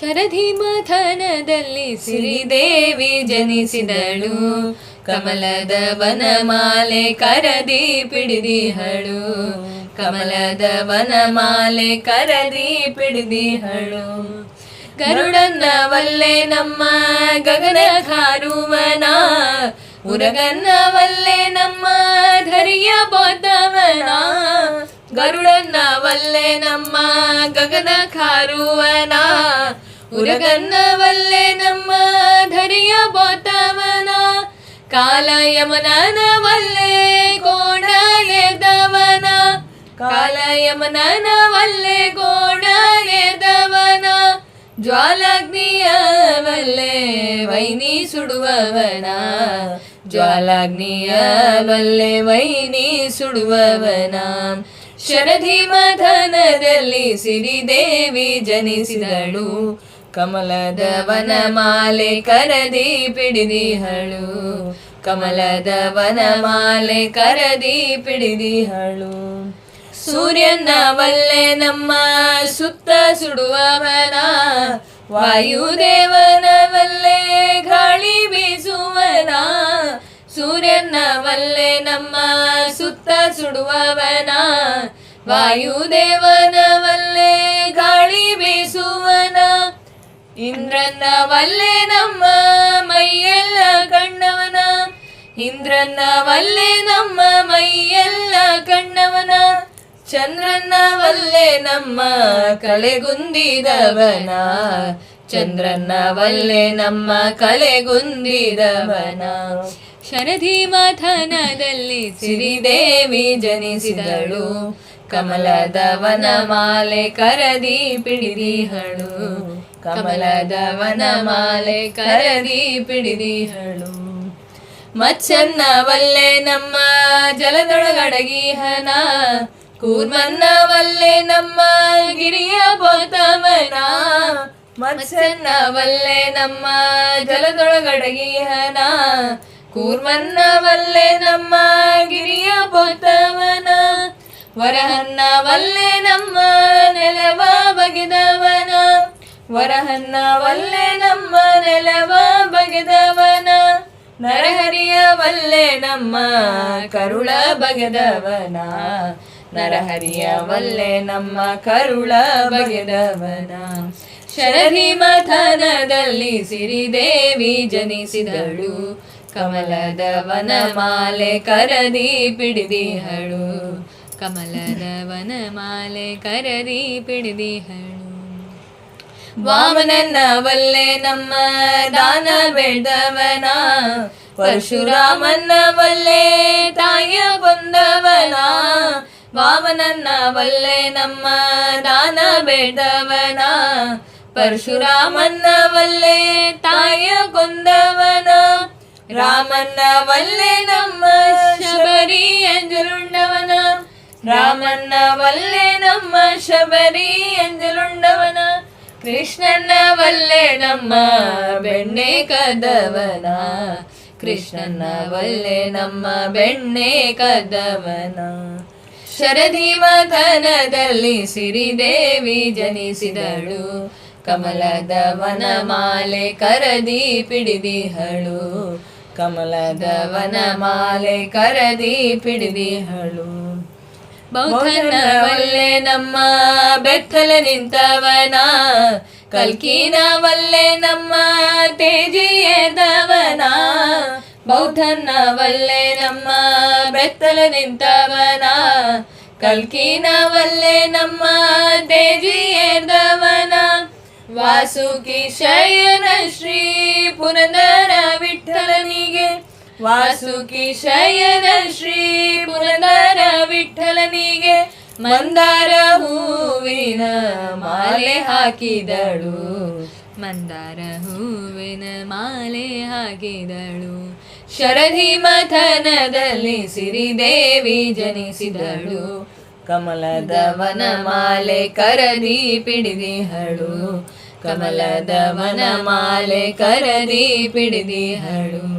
ಶರಧಿ ಮಥನದಲ್ಲಿ ಸಿರಿದೇವಿ ಜನಿಸಿದಳು. ಕಮಲದ ವನಮಾಲೆ ಕರದಿ ಪಿಡಿದಿಹಳು. ಕಮಲದ ವನಮಾಲೆ ಕರದಿ ಪಿಡಿದಿಹಳು. ಗರುಡನ್ನ ವಲ್ಲೆ ನಮ್ಮ ಗಗನ ಕಾರುವನ ಉರಗನ್ನ ವಲ್ಲೆ ನಮ್ಮ ಧರಿಯ ಬೋದವನ ಗರುಡನ್ನ ವಲ್ಲೆ ನಮ್ಮ ಗಗನ ಕಾರುವನ ಉರಗನ್ನ ವಲ್ಲೆ ನಮ್ಮ ಧರಿಯ ಬೋತವನ. ಕಾಲ ಯಮನನವಲ್ಲೇ ಕೋಣ ಎದ್ದವನ ಕಾಲ ಯಮನನವಲ್ಲೇ ವಲ್ಲೆ ಜ್ವಾಲಾಗ್ನಿಯವಲ್ಲೇ ವೈನಿ ಸುಡುವವನ. ಜ್ವಾಲಾಗ್ನಿಯ ವಲ್ಲೆ ವೈನಿ ಸುಡುವವನ. ಶರಧಿ ಮಥನದಲ್ಲಿ ಸಿರಿದೇವಿ ಜನಿಸಿದಳು. ಕಮಲದ ವನಮಾಲೆ ಕರದಿ ಪಿಡಿದಿಹಳು ಕಮಲದ ವನಮಾಲೆ ಕರದಿ ಪಿಡಿದಿಹಳು ಸೂರ್ಯನ ವಲ್ಲೆ ನಮ್ಮ ಸುತ್ತ ಸುಡುವವನ. ವಾಯುದೇವನ ವಲ್ಲೆ ಗಾಳಿ ಬೀಸುವನ. ಸೂರ್ಯನ ವಲ್ಲೆ ನಮ್ಮ ಸುತ್ತ ಸುಡುವವನ. ವಾಯುದೇವನ ವಲ್ಲೆ ಗಾಳಿ ಬೀಸುವನ. ಇಂದ್ರನ ವಲ್ಲೆ ನಮ್ಮ ಮೈಯೆಲ್ಲ ಕಣ್ಣವನ. ಇಂದ್ರನ್ನ ವಲ್ಲೆ ನಮ್ಮ ಮೈಯೆಲ್ಲ ಕಣ್ಣವನ. ಚಂದ್ರನ್ನ ವಲ್ಲೆ ನಮ್ಮ ಕಳೆಗುಂದಿದವನ ಚಂದ್ರನ್ನ ವಲ್ಲೆ ನಮ್ಮ ಕಲೆಗುಂದಿದವನ ಶರಧಿ ಮಥನದಲ್ಲಿ ಸಿರಿದೇವಿ ಜನಿಸಿದಳು. ಕಮಲದ ವನಮಾಲೆ ಕರದಿ ಪಿಡಿದಿಹಳು. ಕಮಲದವನ ವನಮಾಲೆ ಕರದಿ ಪಿಡಿದಿಹಳು. ಮಚ್ಚನ್ನ ವಲ್ಲೆ ನಮ್ಮ ಜಲದೊಳಗಡಗಿಹನ ಕೂರ್ಮನ್ನ ವಲ್ಲೆ ನಮ್ಮ ಗಿರಿಯ ಬೋತಮನ ಮಚ್ಚನ್ನ ವಲ್ಲೆ ನಮ್ಮ ಜಲದೊಳಗಡಗಿಹನ ಕೂರ್ಮನ್ನ ವಲ್ಲೆ ನಮ್ಮ ಗಿರಿಯ ಪೋತವನ ವರಹನ್ನ ವಲ್ಲೆ ನಮ್ಮ ನೆಲವ ಬಗೆದವನ. ವರಹನ್ನ ವಲ್ಲೆ ನಮ್ಮ ನೆಲವ ಬಗೆದವನ. ನರಹರಿಯ ವಲ್ಲೆ ನಮ್ಮ ಕರುಳ ಬಗೆದವನ. ನರಹರಿಯ ವಲ್ಲೆ ನಮ್ಮ ಕರುಳ ಬಗೆದವನ. ಶರಣಿ ಮಥನದಲ್ಲಿ ಸಿರಿದೇವಿ ಜನಿಸಿದಳು. ಕಮಲದ ವನಮಾಲೆ ಕರದಿ ಪಿಡಿದಿಹಳು. ಕಮಲದ ವನಮಾಲೆ ಕರದಿ ಪಿಡಿದಿಹಳು ವಾಮನನ್ನ ವಲ್ಲೆ ನಮ್ಮ ದಾನ ಬೆಳೆದವನ ಪರಶುರಾಮನ್ನ ವಲ್ಲೆ ತಾಯಿಯ ಬಂದವನ ವಾಮನನ್ನ ವಲ್ಲೆ ನಮ್ಮ ದಾನ ಬೆಳೆದವನ ಪರಶುರಾಮನ್ನ ವಲ್ಲೆ ತಾಯಿಯ ಕೊಂದವನ ರಾಮನ್ನ ವಲ್ಲೆ ನಮ್ಮ ಶಬರಿ ಅಂಜಲುಂಡವನ ರಾಮನ್ನ ವಲ್ಲೆ ನಮ್ಮ ಶಬರಿ ಎಂದಲುಂಡವನ ಕೃಷ್ಣನ ವಲ್ಲೆ ನಮ್ಮ ಬೆಣ್ಣೆ ಕದವನ ಕೃಷ್ಣನ ವಲ್ಲೆ ನಮ್ಮ ಬೆಣ್ಣೆ ಕದವನ. ಶರದಿ ಮಥನದಲ್ಲಿ ಸಿರಿದೇವಿ ಜನಿಸಿದಳು, ಕಮಲದ ವನಮಾಲೆ ಕರದಿ ಪಿಡಿದಿಹಳು, ಕಮಲದ ವನಮಾಲೆ ಕರದಿ ಪಿಡಿದಿಹಳು. ಬೌದ್ಧನ ವಲ್ಲೆ ನಮ್ಮ ಬೆತ್ತಲ ನಿಂತವನ ಕಲ್ಕಿನ ವಲ್ಲೆ ನಮ್ಮ ತೇಜಿಯದವನ. ಬೌದ್ಧನ ವಲ್ಲೆ ನಮ್ಮ ಬೆತ್ತಲ ನಿಂತವನ ಕಲ್ಕಿನ ವಲ್ಲೆ ನಮ್ಮ ತೇಜಿಯದವನ. ವಾಸುಕಿ ಶಯನ ಶ್ರೀ ಪುರಂದರ ವಿಠಲನಿಗೆ ವಾಸುಕಿ ಶಯನ ಶ್ರೀ ವಿಠಲನಿಗೆ ಮಂದಾರ ಹೂವಿನ ಮಾಲೆ ಹಾಕಿದಳು. ಮಂದಾರ ಹೂವಿನ ಮಾಲೆ ಹಾಕಿದಳು. ಶರಧಿ ಮಥನದಲ್ಲಿ ಸಿರಿದೇವಿ ಜನಿಸಿದಳು. ಕಮಲದವನ ವನಮಾಲೆ ಕರದಿ ಪಿಡಿದಿಹಳು. ಕಮಲದವನ ವನಮಾಲೆ ಕರದಿ ಪಿಡಿದಿಹಳು.